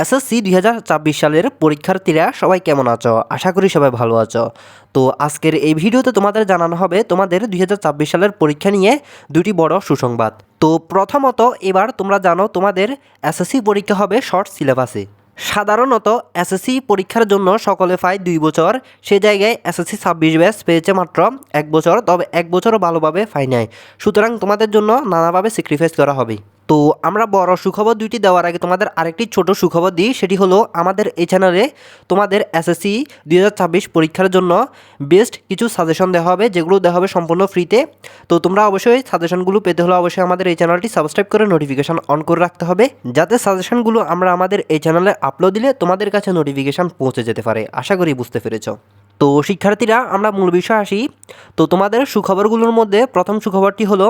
SSC দুই হাজার চব্বিশ সালের পরীক্ষার্থীরা সবাই কেমন আছো? আশা করি সবাই ভালো আছো। তো আজকের এই ভিডিওতে তোমাদের জানানো হবে তোমাদের দুই হাজার চব্বিশ সালের পরীক্ষা নিয়ে দুটি বড় সুসংবাদ। তো প্রথমত এবার তোমরা জানো তোমাদের এসএসসি পরীক্ষা হবে শর্ট সিলেবাসে। সাধারণত এসএসসি পরীক্ষার জন্য সকলে পায় দুই বছর, সে জায়গায় এসএসসি ছাব্বিশ ব্যাচ পেয়েছে মাত্র এক বছর, তবে এক বছরও ভালোভাবে পাই নাই। সুতরাং তোমাদের জন্য নানাভাবে স্যাক্রিফাইস করা হবে। তো আমরা বড় সুখবর দুইটি দেওয়ার আগে তোমাদের আরেকটি ছোট সুখবর দিই, সেটি হলো আমাদের এই চ্যানেলে তোমাদের এসএসসি দুই হাজার ছাব্বিশ পরীক্ষার জন্য বেস্ট কিছু সাজেশন দেওয়া হবে, যেগুলো দেওয়া হবে সম্পূর্ণ ফ্রিতে তো তোমরা অবশ্যই সাজেশনগুলো পেতে হলে অবশ্যই আমাদের এই চ্যানেলটি সাবস্ক্রাইব করে নোটিফিকেশন অন করে রাখতে হবে, যাতে সাজেশনগুলো আমরা আমাদের এই চ্যানেলে আপলোড দিলে তোমাদের কাছে নোটিফিকেশন পৌঁছে যেতে পারে। আশা করি বুঝতে পেরেছ। তো শিক্ষার্থীরা, আমরা মূল বিষয় আসি। তো তোমাদের সুখবরগুলোর মধ্যে প্রথম সুখবরটি হলো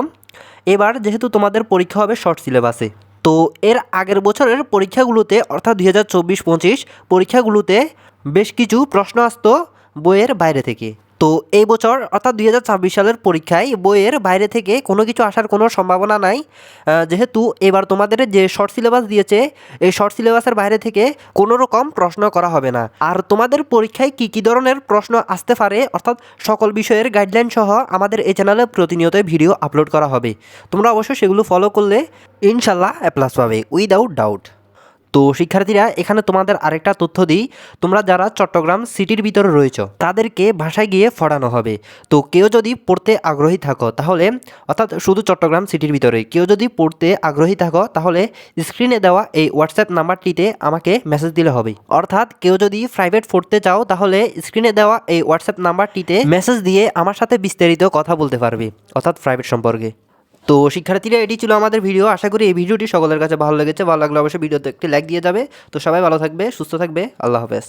এবার যেহেতু তোমাদের পরীক্ষা হবে শর্ট সিলেবাসে তো এর আগের বছরের পরীক্ষাগুলোতে, অর্থাৎ দুই হাজার চব্বিশ পঁচিশ পরীক্ষাগুলোতে বেশ কিছু প্রশ্ন আসতো বইয়ের বাইরে থেকে। তো এই বছর, অর্থাৎ দুই হাজার ছাব্বিশ সালের পরীক্ষায় বইয়ের বাইরে থেকে কোনো কিছু আসার কোনো সম্ভাবনা নাই। যেহেতু এবার তোমাদের যে শর্ট সিলেবাস দিয়েছে, এই শর্ট সিলেবাসের বাইরে থেকে কোনো রকম প্রশ্ন করা হবে না। আর তোমাদের পরীক্ষায় কী কী ধরনের প্রশ্ন আসতে পারে, অর্থাৎ সকল বিষয়ের গাইডলাইন সহ আমাদের এই চ্যানেলে প্রতিনিয়ত ভিডিও আপলোড করা হবে। তোমরা অবশ্যই সেগুলো ফলো করলে ইনশাল্লাহ অ্যাপ্লাস পাবে উইদাউট ডাউট তো শিক্ষার্থীরা, এখানে তোমাদের আরেকটা তথ্য দিই। তোমরা যারা চট্টগ্রাম সিটির ভিতরে রয়েছো, তাদেরকে ভাষায় গিয়ে ফড়ানো হবে। তো কেউ যদি পড়তে আগ্রহী থাকো, তাহলে অর্থাৎ শুধু চট্টগ্রাম সিটির ভিতরে, কেউ যদি পড়তে আগ্রহী থাকো, তাহলে স্ক্রিনে দেওয়া এই হোয়াটসঅ্যাপ নাম্বারটিতে আমাকে মেসেজ দিলে হবে। অর্থাৎ কেউ যদি প্রাইভেট পড়তে চাও, তাহলে স্ক্রিনে দেওয়া এই হোয়াটসঅ্যাপ নাম্বারটিতে মেসেজ দিয়ে আমার সাথে বিস্তারিত কথা বলতে পারবে, অর্থাৎ প্রাইভেট সম্পর্কে। তো শিক্ষার্থীরা, এটি ছিল আমাদের ভিডিও। আশা করি এই ভিডিওটি সকলের কাছে ভালো লেগেছে। ভালো লাগলে অবশ্যই ভিডিওতে একটি লাইক দিয়ে যাবে। তো সবাই ভালো থাকবে, সুস্থ থাকবে। আল্লাহ হাফেজ।